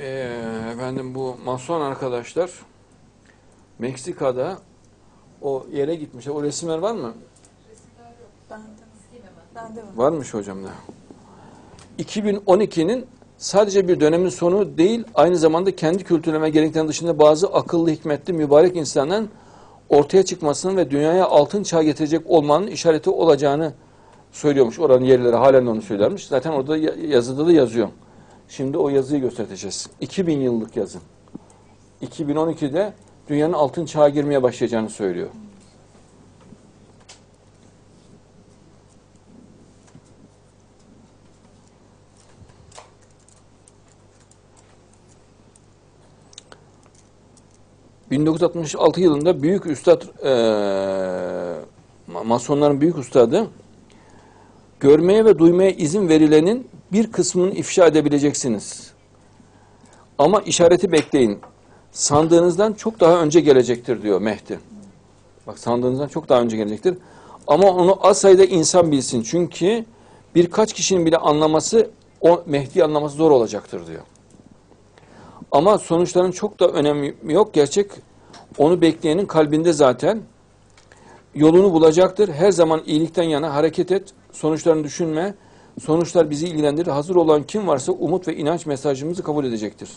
Ee, efendim bu mason arkadaşlar Meksika'da o yere gitmişler. O resimler var mı? De var. Varmış hocam da. 2012'nin sadece bir dönemin sonu değil, aynı zamanda kendi kültürleme geleneklerinin dışında bazı akıllı, hikmetli, mübarek insanların ortaya çıkmasının ve dünyaya altın çağ getirecek olmanın işareti olacağını söylüyormuş. Oranın yerlileri halen onu söylermiş. Zaten orada ya- yazıda da yazıyor. Şimdi o yazıyı göstereceğiz. 2000 yıllık yazı. 2012'de dünyanın altın çağa girmeye başlayacağını söylüyor. ...1966 yılında büyük üstad... eee, ...masonların büyük ustadı... ...görmeye ve duymaya izin verilenin... ...bir kısmını ifşa edebileceksiniz. Ama işareti bekleyin. Sandığınızdan çok daha önce gelecektir diyor Mehdi. Bak sandığınızdan çok daha önce gelecektir. Ama onu az sayıda insan bilsin. Çünkü birkaç kişinin bile anlaması, o Mehdi'yi anlaması zor olacaktır diyor. Ama sonuçların çok da önemi yok. Gerçek onu bekleyenin kalbinde zaten yolunu bulacaktır. Her zaman iyilikten yana hareket et. Sonuçlarını düşünme. Sonuçlar bizi ilgilendirir. Hazır olan kim varsa umut ve inanç mesajımızı kabul edecektir.